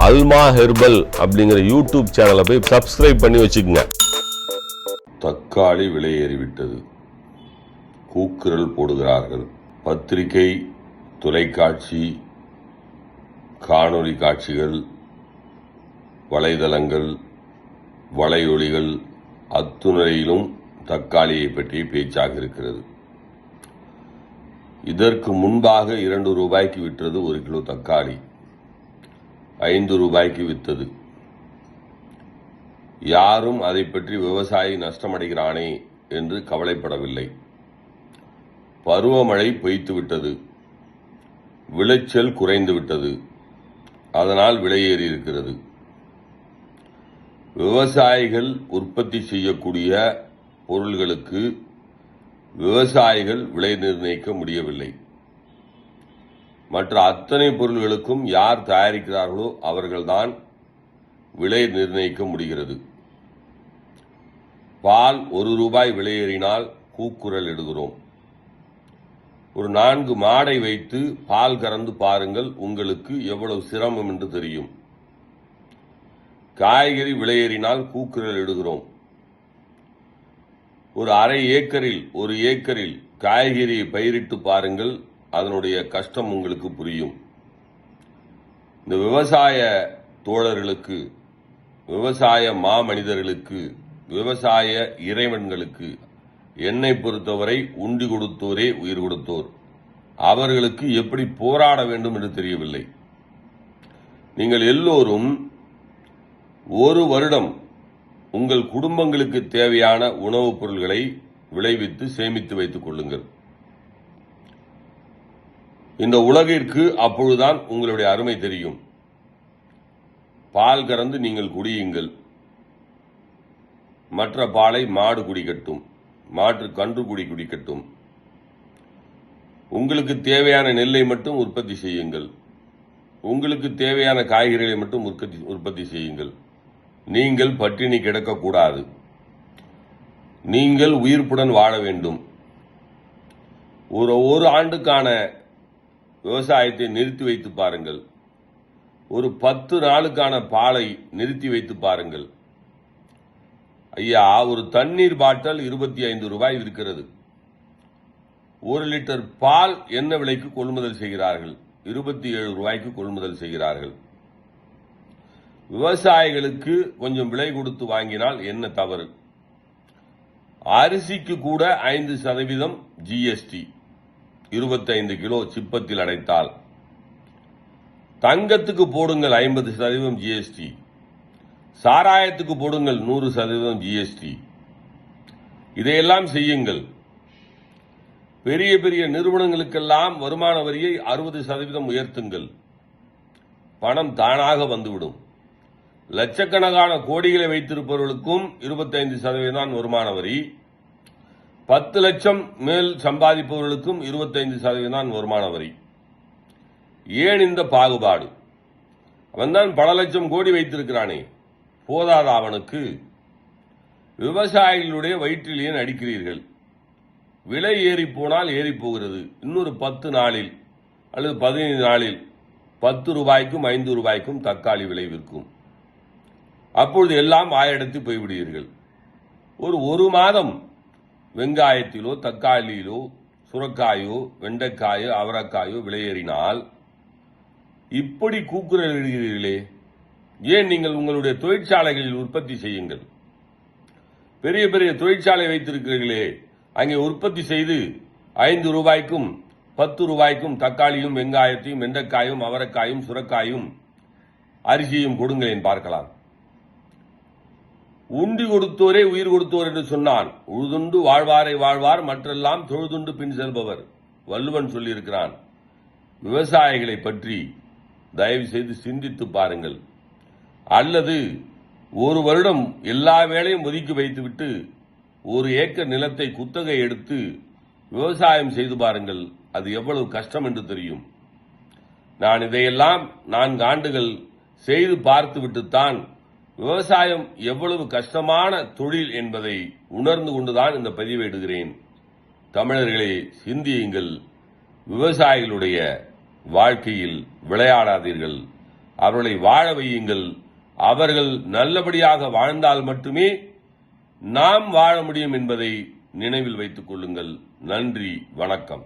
அல்மா herbal அப்படிங்கிற YouTube சேனலை போய் சப்ஸ்கிரைப் பண்ணி வச்சுக்கோங்க. தக்காளி விலையேறிவிட்டது கூக்குரல் போடுகிறார்கள். பத்திரிகை தொலைக்காட்சி காணொளி காட்சிகள் வலைதளங்கள் வலையொலிகள் அத்துணையிலும் தக்காளியை பற்றி பேச்சாக இருக்கிறது. இதற்கு முன்பாக இரண்டு ரூபாய்க்கு விற்றது ஒரு கிலோ தக்காளி. ஐந்து ரூபாய்க்கு விற்றது யாரும் அதை பற்றி விவசாயி நஷ்டமடைகிறானே என்று கவலைப்படவில்லை. பருவமழை பொய்த்துவிட்டது விளைச்சல் குறைந்துவிட்டது அதனால் விலையேறி இருக்கிறது. விவசாயிகள் உற்பத்தி செய்யக்கூடிய பொருள்களுக்கு விவசாயிகள் விலை நிர்ணயிக்க முடியவில்லை. மற்ற அத்தனை பொருள்களுக்கும் யார் தயாரிக்கிறார்களோ அவர்கள்தான் விலை நிர்ணயிக்க முடிகிறது. பால் ஒரு ரூபாய் விலையேறினால் கூக்குரல் இடுகிறோம். ஒரு நான்கு மாடை வைத்து பால் கறந்து பாருங்கள் உங்களுக்கு எவ்வளவு சிரமம் என்று தெரியும். காய்கறி விலையேறினால் கூக்குரல் இடுகிறோம். ஒரு அரை ஏக்கரில் ஒரு ஏக்கரில் காய்கறியை பயிரிட்டு பாருங்கள் அதனுடைய கஷ்டம் உங்களுக்கு புரியும். இந்த விவசாய தோழர்களுக்கு விவசாய மாமனிதர்களுக்கு விவசாய இறைவன்களுக்கு என்னை பொறுத்தவரை உண்டி கொடுத்தோரே உயிர் கொடுத்தோர். அவர்களுக்கு எப்படி போராட வேண்டும் என்று தெரியவில்லை. நீங்கள் எல்லோரும் ஒரு வருடம் உங்கள் குடும்பங்களுக்கு தேவையான உணவுப் பொருள்களை விளைவித்து சேமித்து வைத்துக் கொள்ளுங்கள். இந்த உலகிற்கு அப்பொழுதுதான் உங்களுடைய அருமை தெரியும். பால் கறந்து நீங்கள் குடியுங்கள். மற்ற பாலை மாடு குடிக்கட்டும். மாற்று கன்று குடி குடிக்கட்டும். உங்களுக்கு தேவையான நெல்லை மட்டும் உற்பத்தி செய்யுங்கள். உங்களுக்கு தேவையான காய்கறிகளை மட்டும் உற்பத்தி உற்பத்தி செய்யுங்கள். நீங்கள் பட்டினி கிடக்கக்கூடாது. நீங்கள் உயிர்ப்புடன் வாழ வேண்டும். ஒரு ஒரு ஆண்டுக்கான விவசாயத்தை நிறுத்தி வைத்து பாருங்கள். ஒரு பத்து நாளுக்கான பாலை நிறுத்தி வைத்து பாருங்கள். ஐயா ஒரு தண்ணீர் பாட்டில் இருபத்தி ஐந்து ரூபாய் இருக்கிறது. ஒரு லிட்டர் பால் என்ன விலைக்கு கொள்முதல் செய்கிறார்கள்? இருபத்தி ஏழு ரூபாய்க்கு கொள்முதல் செய்கிறார்கள். விவசாயிகளுக்கு கொஞ்சம் விலை கொடுத்து வாங்கினால் என்ன தவறு? அரிசிக்கு கூட ஐந்து சதவீதம் ஜிஎஸ்டி இருபத்தைந்து கிலோ சிப்பத்தில் அடைத்தால். தங்கத்துக்கு போடுங்கள் ஐம்பது சதவீதம் ஜிஎஸ்டி சாராயத்துக்கு போடுங்கள் நூறு சதவீதம் ஜிஎஸ்டி இதையெல்லாம் செய்யுங்கள். பெரிய பெரிய நிறுவனங்களுக்கெல்லாம் வருமான வரியை அறுபது சதவீதம் உயர்த்துங்கள். பணம் தானாக வந்துவிடும். லட்சக்கணக்கான கோடிகளை வைத்திருப்பவர்களுக்கும் இருபத்தைந்து சதவீதம் தான் வருமான வரி. பத்து லட்சம் மேல் சம்பாதிப்பவர்களுக்கும் இருபத்தைந்து சதவீதம் தான் வருமான வரி. ஏன் இந்த பாகுபாடு? அவன்தான் பல லட்சம் கோடி வைத்திருக்கிறானே. போதாத அவனுக்கு விவசாயிகளுடைய வயிற்றில் ஏன் அடிக்கிறீர்கள்? விலை ஏறி போனால் ஏறி போகிறது. இன்னொரு பத்து நாளில் அல்லது பதினைந்து நாளில் பத்து ரூபாய்க்கும் ஐந்து ரூபாய்க்கும் தக்காளி விலை விற்கும். அப்பொழுது எல்லாம் ஆயிடத்து போய்விடுவீர்கள். ஒரு ஒரு மாதம் வெங்காயத்திலோ தக்காளியிலோ சுரக்காயோ வெண்டைக்காயோ அவரைக்காயோ விலையேறினால் இப்படி கூக்குரல் இடுகிறீர்களே ஏன் நீங்கள் உங்களுடைய தொழிற்சாலைகளில் உற்பத்தி செய்யுங்கள்? பெரிய பெரிய தொழிற்சாலை வைத்திருக்கிறீர்களே. அங்கே உற்பத்தி செய்து ஐந்து ரூபாய்க்கும் பத்து ரூபாய்க்கும் தக்காளியும் வெங்காயத்தையும் வெண்டைக்காயும் அவரைக்காயும் சுரக்காயும் அரிசியும் கொடுங்களேன் பார்க்கலாம். உண்டி கொடுத்தோரே உயிர் கொடுத்தோர் என்று சொன்னான். உழுதுண்டு வாழ்வாரை வாழ்வார் மற்றெல்லாம் தொழுதுண்டு பின் செல்பவர் வள்ளுவன் சொல்லியிருக்கிறான். விவசாயிகளை பற்றி தயவு செய்து சிந்தித்து பாருங்கள். அல்லது ஒரு வருடம் எல்லா வேலையும் ஒதுக்கி வைத்துவிட்டு ஒரு ஏக்கர் நிலத்தை குத்தகை எடுத்து விவசாயம் செய்து பாருங்கள் அது எவ்வளவு கஷ்டம் என்று தெரியும். நான் இதையெல்லாம் நான்கு ஆண்டுகள் செய்து பார்த்துவிட்டுத்தான் விவசாயம் எவ்வளவு கஷ்டமான தொழில் என்பதை உணர்ந்து கொண்டுதான் இந்த பதிவை இடுகிறேன். தமிழர்களே சிந்தியுங்கள். விவசாயிகளுடைய வாழ்க்கையில் விளையாடாதீர்கள். அவர்களை வாழ வையுங்கள். அவர்கள் நல்லபடியாக வாழ்ந்தால் மட்டுமே நாம் வாழ முடியும் என்பதை நினைவில் வைத்துக் கொள்ளுங்கள். நன்றி வணக்கம்.